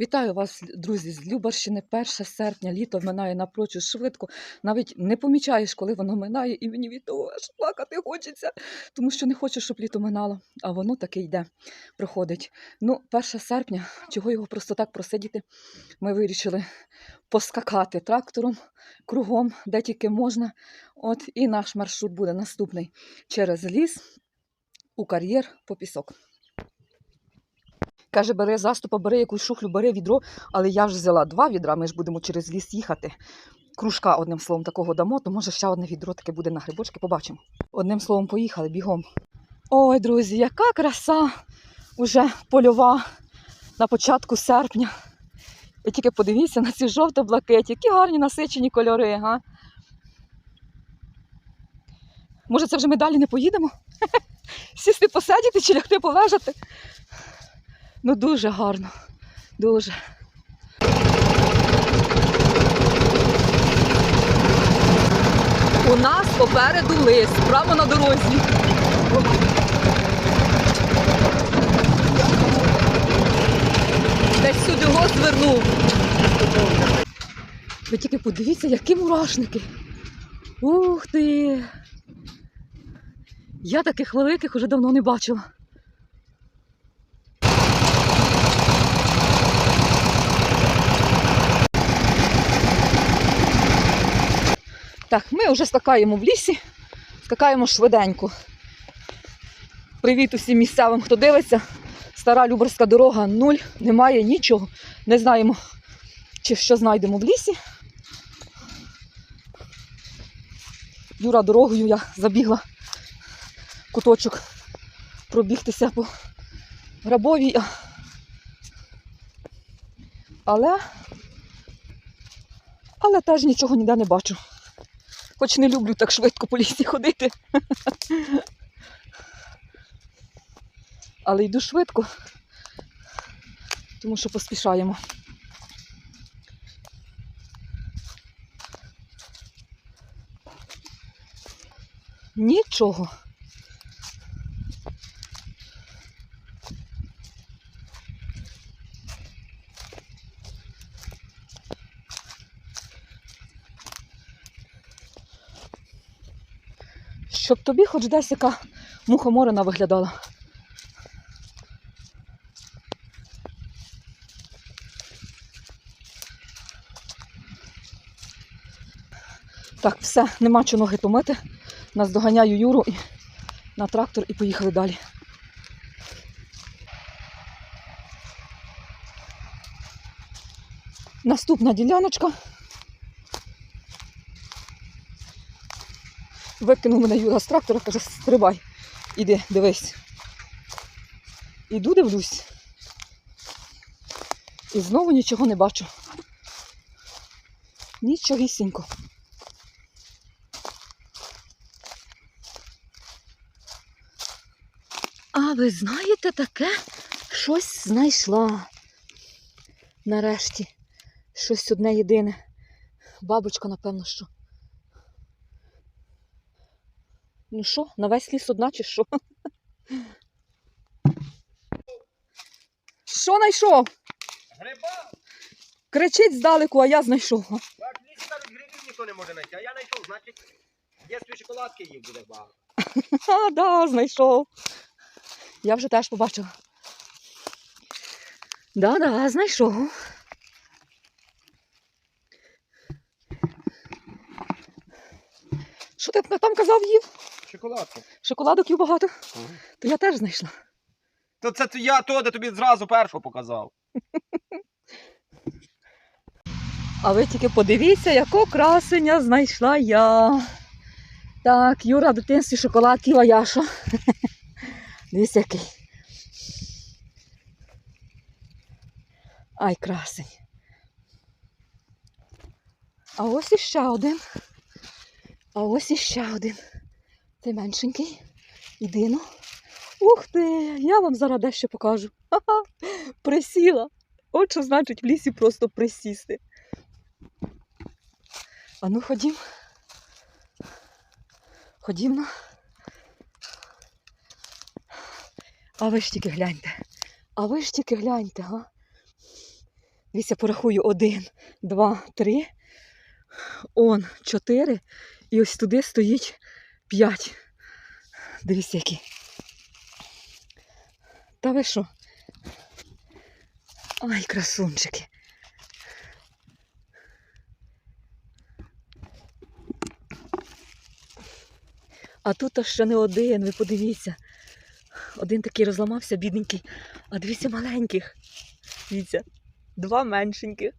Вітаю вас, друзі, з Любарщини. 1 серпня, літо минає напрочуд швидко. Навіть не помічаєш, коли воно минає, і мені від того аж плакати хочеться, тому що не хочу, щоб літо минало, а воно таки йде, проходить. Ну, 1 серпня, чого його просто так просидіти, ми вирішили поскакати трактором кругом, де тільки можна. От і наш маршрут буде наступний через ліс у кар'єр по пісок. Каже, бери заступа, бери якусь шухлю, бери відро, але я вже взяла два відра, ми ж будемо через ліс їхати. Кружка, одним словом, такого дамо, то може ще одне відро таке буде на грибочки, побачимо. Одним словом, поїхали бігом. Ой, друзі, яка краса уже польова на початку серпня. Ви тільки подивіться на ці жовто-блакиті, які гарні насичені кольори, га? Може, це вже ми далі не поїдемо? Сісти посидіти чи лягти полежати? Ну дуже гарно, дуже. У нас попереду лис, прямо на дорозі. Десь сюди го звернув. Ви тільки подивіться, які мурашники. Ух ти! Я таких великих уже давно не бачила. Так, ми вже скакаємо в лісі, скакаємо швиденько. Привіт усім місцевим, хто дивиться. Стара Люберська дорога нуль, немає нічого. Не знаємо, чи що знайдемо в лісі. Юра, дорогою я забігла куточок пробігтися по грабовій. Але, але теж нічого ніде не бачу. Хоч не люблю так швидко по лісі ходити. Але йду швидко, тому що поспішаємо. Нічого. Щоб тобі хоч десь яка мухоморина виглядала. Так, все, нема чого ноги томити. Наздоганяю Юру і на трактор і поїхали далі. Наступна діляночка. Викинув мене Юра з трактора, каже, стрибай, іди, дивись. Іду, дивлюсь. І знову нічого не бачу. Нічогісінько. А ви знаєте таке? Щось знайшла. Нарешті. Щось одне єдине. Бабочка, напевно, що. Ну що, на весь ліс одна чи що? Що знайшов? Гриба! Кричить здалеку, а я знайшов. Так ліс навіть грибів ніхто не може знайти. А я знайшов, значить, є свої шоколадки їх буде багато. А, да, знайшов. Я вже теж побачила. Да, да, знайшов. Що ти там казав їв? Шоколадки. Шоколадок їв багато. То я теж знайшла. То це я то, де тобі зразу першого показав. А ви тільки подивіться, якого красення знайшла я. Так, Юра в дитинстві шоколад їла Яша. Дивіться який. Ай, красень. А ось іще один. А ось іще один. Цей меншенький. Іди ну. Ух ти! Я вам зараз дещо покажу. Ха-ха! Присіла. От що значить в лісі просто присісти. А ну ходім. Ходім на. А ви ж тільки гляньте. А ви ж тільки гляньте, га? Дивіться, порахую один, два, три. Он чотири. І ось туди стоїть п'ять. Дивіться, які. Та ви що? Ай, красунчики. А тут аж ще не один, ви подивіться. Один такий розламався, бідненький, а дивіться маленьких. Дивіться, два меншеньких.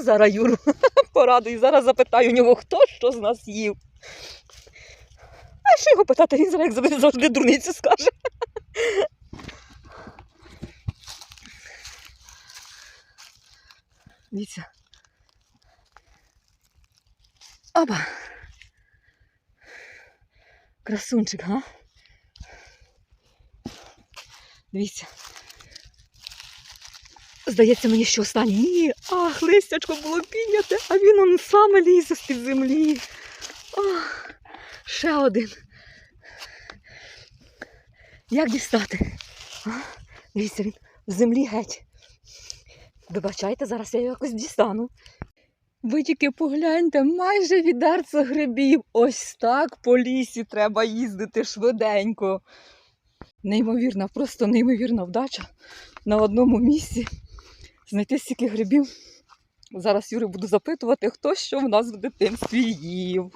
А зараз Юру порадую, зараз запитаю у нього, хто що з нас їв. А що його питати, він зараз як завжди дурницю скаже. Дивіться. Оба. Красунчик, га? Дивіться. Здається мені, що останній. Ні, ах, листячко було підняте, а він он саме лізе з-під землі. Ах, ще один. Як дістати? А? Він в землі геть. Вибачайте, зараз я його якось дістану. Ви тільки погляньте, майже відерце грибів. Ось так по лісі треба їздити швиденько. Неймовірна, просто неймовірна вдача на одному місці. Знайти стільки грибів. Зараз Юрі буду запитувати, хто що в нас в дитинстві їв.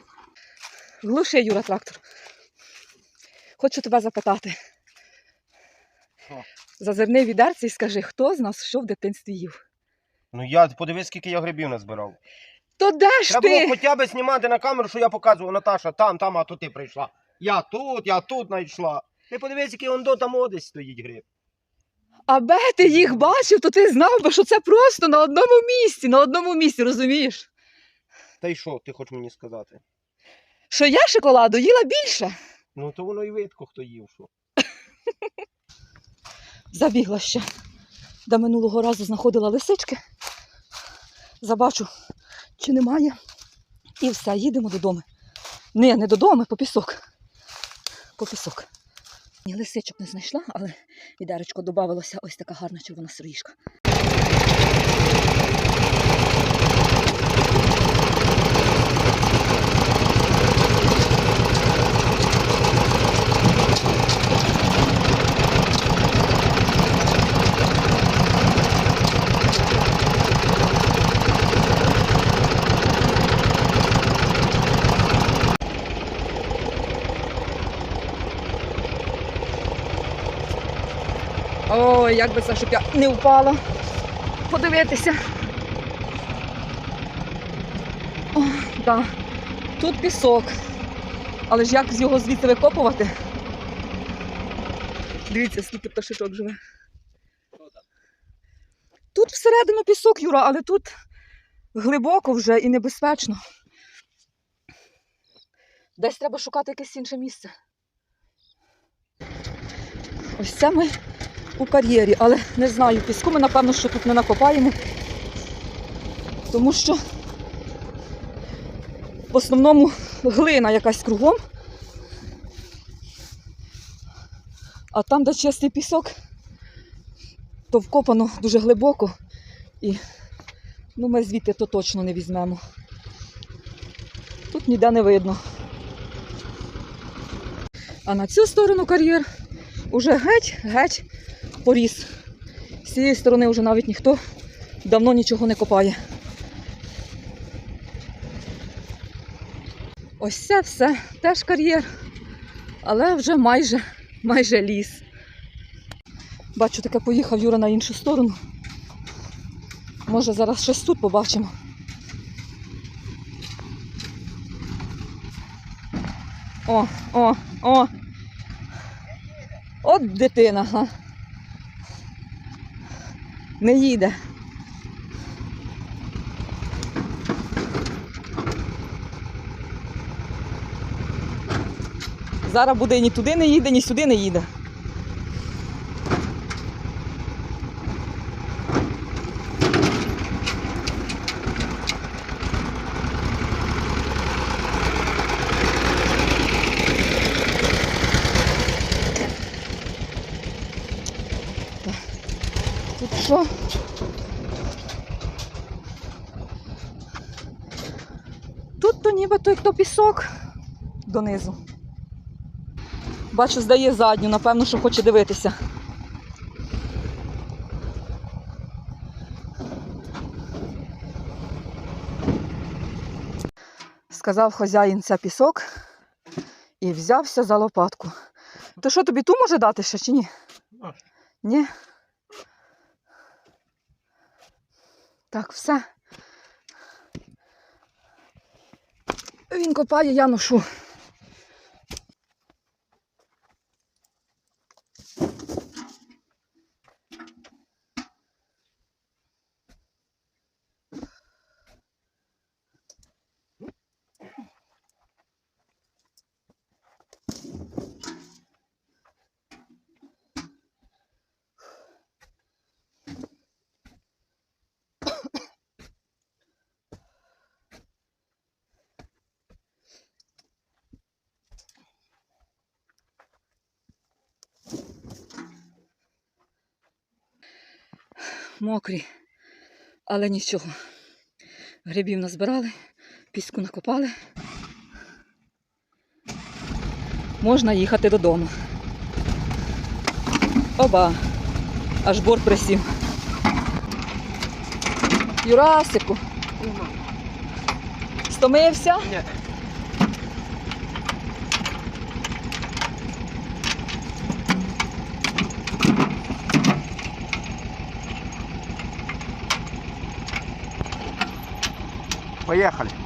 Глуши, Юра, трактор. Хочу тебе запитати. Зазирни в відерце і скажи, хто з нас що в дитинстві їв? Ну я подивись, скільки я грибів назбирав. То де ж Треба було ти? хоча б знімати на камеру, що я показував, Наташа, там, там, а то ти прийшла. Я тут, я тут знайшла. Ти подивись, який он до там одесь стоїть гриб. Аби ти їх бачив, то ти знав би, що це просто на одному місці, на одному місці, розумієш? Та й що, ти хочеш мені сказати? Що я шоколаду їла більше. Ну то воно і видко, хто їв, що. Забігла ще, де минулого разу знаходила лисички. Забачу, чи немає. І все, їдемо додому. Не, не додому, по пісок. По пісок. Ні, лисичок не знайшла, але відеречко додавалася ось така гарна червона сироїшка. Ой, як би це, щоб я не впала. Подивитися. О, да. Тут пісок. Але ж як з його звідси викопувати? Дивіться, скільки пташечок живе. Тут всередину пісок, Юра, але тут глибоко вже і небезпечно. Десь треба шукати якесь інше місце. Ось це ми у кар'єрі, але не знаю, піску ми, напевно, що тут не накопаємо. Тому що в основному глина якась кругом. А там, де чистий пісок, то вкопано дуже глибоко і ну, ми звідти то точно не візьмемо. Тут ніде не видно. А на цю сторону кар'єр уже геть-геть поріс. З цієї сторони вже навіть ніхто давно нічого не копає. Ось це все теж кар'єр, але вже майже, майже ліс. Бачу, таке поїхав Юра на іншу сторону. Може зараз щось тут побачимо. О, о, о. От дитина, га. Не їде. Зараз буде ні туди не їде, ні сюди не їде. Тут що? Тут то нібито як то пісок донизу. Бачу, здає задню, напевно, що хоче дивитися. Сказав хазяїн це пісок і взявся за лопатку. То що тобі ту може дати ще чи ні? Ні? Так, все. Він копає, я ношу. Мокрі, але нічого. Грибів назбирали, піску накопали. Можна їхати додому. Оба, аж бор присів. Юрасику, стомився? Ні. Поїхали.